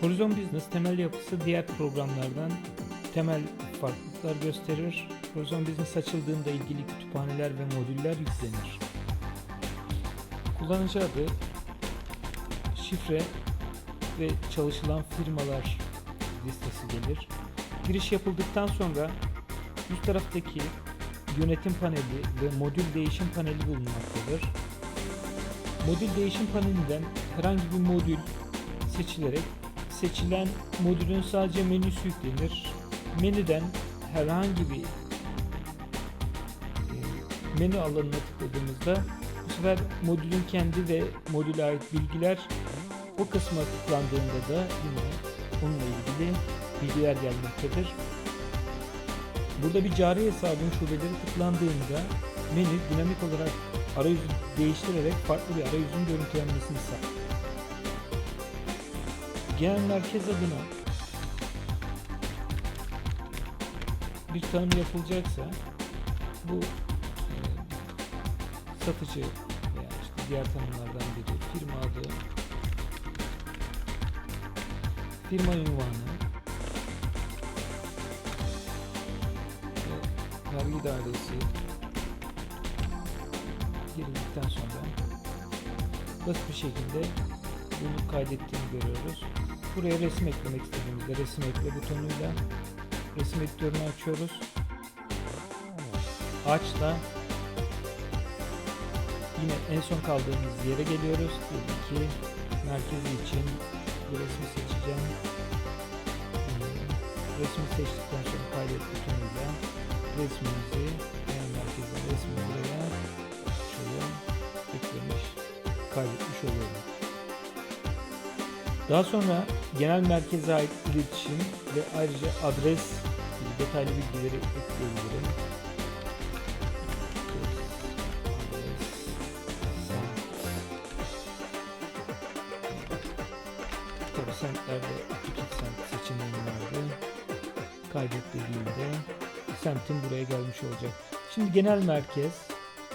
Prozon Business temel yapısı diğer programlardan temel farklılıklar gösterir. Prozon Business açıldığında ilgili kütüphaneler ve modüller yüklenir. Kullanıcı adı, şifre ve çalışılan firmalar listesi gelir. Giriş yapıldıktan sonra üst taraftaki yönetim paneli ve modül değişim paneli bulunmaktadır. Modül değişim panelinden herhangi bir modül seçilerek seçilen modülün sadece menüsü yüklenir. Menüden herhangi bir e, menü alanına tıkladığımızda bu sefer modülün kendi ve modüle ait bilgiler o kısma tıklandığında da yine onunla ilgili bilgiler gelmektedir. Burada bir cari hesabın şubeleri tıklandığında menü dinamik olarak arayüzü değiştirerek farklı bir arayüzün görüntülenmesini sağlar. Genel merkez adına bir tanım yapılacaksa bu e, satıcı veya işte diğer tanımlardan biri firma adı firma ünvanı ve vergi dairesi girildikten sonra basit bir şekilde bunu kaydettiğini görüyoruz. Buraya resim eklemek istediğimizde resim ekle butonuyla resim editörünü açıyoruz. Açla yine en son kaldığımız yere geliyoruz. Diyelim ki merkezi için bu resmi seçeceğim. Hmm, Resmi seçtikten sonra kaydet butonuyla resmimizi veya merkezi resmi buraya şöyle eklemiş kaydetmiş oluyorum. Daha sonra genel merkeze ait iletişim ve ayrıca adres gibi detaylı bilgileri ekleyebilirim. Tabii semtlerde iki semt seçeneğim vardı. Kaydet dediğimde semtin buraya gelmiş olacak. Şimdi genel merkez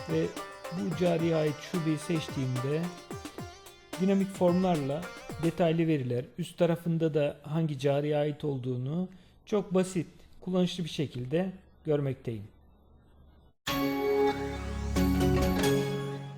ve bu cariye ait şubeyi seçtiğimde dinamik formlarla detaylı veriler, üst tarafında da hangi cariye ait olduğunu çok basit, kullanışlı bir şekilde görmekteyim.